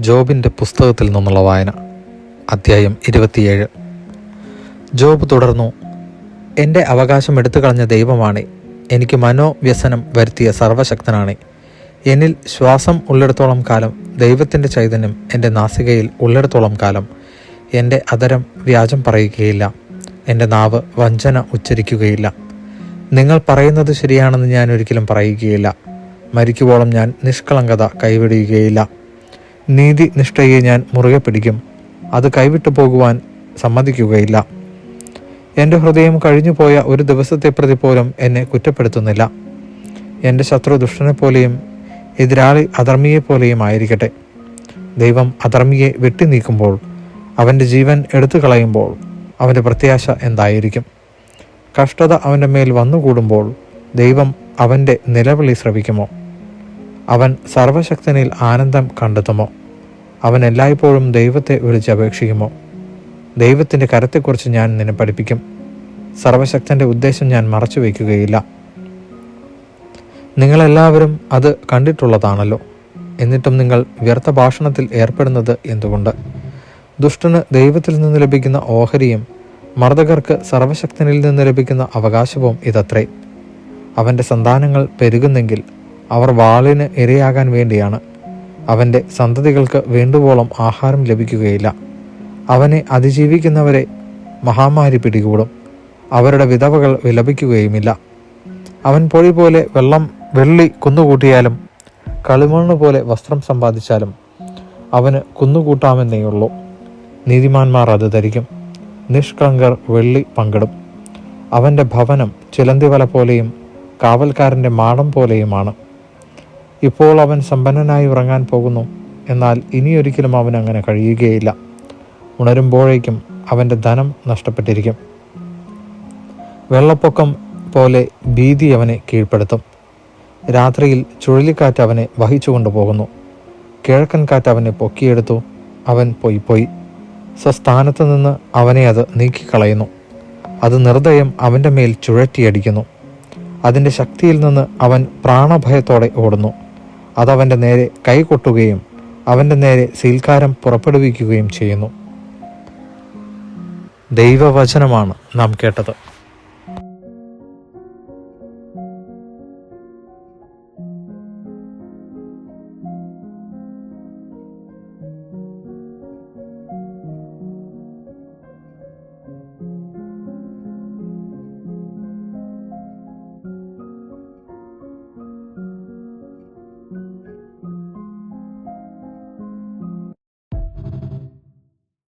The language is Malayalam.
ജോബിന്റെ പുസ്തകത്തിൽ നിന്നുള്ള വായന അധ്യായം ഇരുപത്തിയേഴ്. ജോബ് തുടർന്നു. എന്റെ അവകാശം എടുത്തു കളഞ്ഞ ദൈവമാണ് എനിക്ക് മനോവ്യസനം വരുത്തിയ സർവശക്തനാണ് എന്നിൽ ശ്വാസം ഉള്ളിടത്തോളം കാലം ദൈവത്തിന്റെ ചൈതന്യം എന്റെ നാസികയിൽ ഉള്ളിടത്തോളം കാലം. എന്റെ അതരം വ്യാജം പറയുകയില്ല എന്റെ നാവ് വഞ്ചന ഉച്ചരിക്കുകയില്ല. നിങ്ങൾ പറയുന്നത് ശരിയാണെന്ന് ഞാൻ ഒരിക്കലും പറയുകയില്ല. മരിക്കുവോളം ഞാൻ നിഷ്കളങ്കത കൈവിടുകയില്ല. നീതി നിഷ്ഠയെ ഞാൻ മുറുകെ പിടിക്കും. അത് കൈവിട്ടു പോകുവാൻ സമ്മതിക്കുകയില്ല. എന്റെ ഹൃദയം കഴിഞ്ഞുപോയ ഒരു ദിവസത്തെ പ്രതി പോലും എന്നെ കുറ്റപ്പെടുത്തുന്നില്ല. എന്റെ ശത്രു ദുഷ്ടനെ പോലെയും എതിരാളി അധർമ്മിയെ പോലെയും ആയിരിക്കട്ടെ. ദൈവം അധർമ്മിയെ വെട്ടി നീക്കുമ്പോൾ അവന്റെ ജീവൻ എടുത്തു കളയുമ്പോൾ അവന്റെ പ്രത്യാശ എന്തായിരിക്കും? കഷ്ടത അവന്റെ മേൽ വന്നുകൂടുമ്പോൾ ദൈവം അവന്റെ നിലവിളി ശ്രവിക്കുമോ? അവൻ സർവശക്തനിൽ ആനന്ദം കണ്ടെത്തുമോ? അവൻ എല്ലായ്പ്പോഴും ദൈവത്തെ വിളിച്ചപേക്ഷിക്കുമോ ദൈവത്തിന്റെ കരത്തെക്കുറിച്ച് ഞാൻ നിന്നെ പഠിപ്പിക്കും. സർവശക്തന്റെ ഉദ്ദേശം ഞാൻ മറച്ചു വയ്ക്കുകയില്ല. നിങ്ങളെല്ലാവരും അത് കണ്ടിട്ടുള്ളതാണല്ലോ. എന്നിട്ടും നിങ്ങൾ വ്യർത്ഥ ഭാഷണത്തിൽ ഏർപ്പെടുന്നത് എന്തുകൊണ്ട്? ദുഷ്ടന് ദൈവത്തിൽ നിന്ന് ലഭിക്കുന്ന ഓഹരിയും മർദ്ദകർക്ക് സർവശക്തനിൽ നിന്ന് ലഭിക്കുന്ന അവകാശവും ഇതത്രേ. അവന്റെ സന്താനങ്ങൾ പെരുകുന്നെങ്കിൽ അവർ വാളിന് ഇരയാകാൻ വേണ്ടിയാണ്. അവന്റെ സന്തതികൾക്ക് വേണ്ടുവോളം ആഹാരം ലഭിക്കുകയില്ല. അവനെ അതിജീവിക്കുന്നവരെ മഹാമാരി പിടികൂടും. അവരുടെ വിധവകൾ വിലപിക്കുകയുമില്ല. അവൻ പൊഴി പോലെ വെള്ളം വെള്ളി കുന്നുകൂട്ടിയാലും കളിമണ്ണ് പോലെ വസ്ത്രം സമ്പാദിച്ചാലും അവന് കുന്നുകൂട്ടാമെന്നേയുള്ളൂ. നീതിമാന്മാർ അത് ധരിക്കും. നിഷ്കളങ്കർ വെള്ളി പങ്കിടും. അവന്റെ ഭവനം ചിലന്തിവല പോലെയും കാവൽക്കാരന്റെ മാടം പോലെയുമാണ്. ഇപ്പോൾ അവൻ സമ്പന്നനായി ഉറങ്ങാൻ പോകുന്നു. എന്നാൽ ഇനിയൊരിക്കലും അവൻ അങ്ങനെ കഴിയുകയില്ല. ഉണരുമ്പോഴേക്കും അവന്റെ ധനം നഷ്ടപ്പെട്ടിരിക്കും. വെള്ളപ്പൊക്കം പോലെ ഭീതി അവനെ കീഴ്പ്പെടുത്തും. രാത്രിയിൽ ചുഴലിക്കാറ്റ് അവനെ വഹിച്ചു കൊണ്ടുപോകുന്നു കിഴക്കൻ കാറ്റ് അവനെ പൊക്കിയെടുത്തു. അവൻ പോയി പോയി. സ്വസ്ഥാനത്ത് നിന്ന് അവനെ അത് നീക്കിക്കളയുന്നു. അത് നിർദ്ദയം അവന്റെ മേൽ ചുഴറ്റിയടിക്കുന്നു. അതിന്റെ ശക്തിയിൽ നിന്ന് അവൻ പ്രാണഭയത്തോടെ ഓടുന്നു. അതവന്റെ നേരെ കൈകൊട്ടുകയും അവന്റെ നേരെ സീൽക്കാരം പുറപ്പെടുവിക്കുകയും ചെയ്യുന്നു. ദൈവവചനമാണ് നാം കേട്ടത്.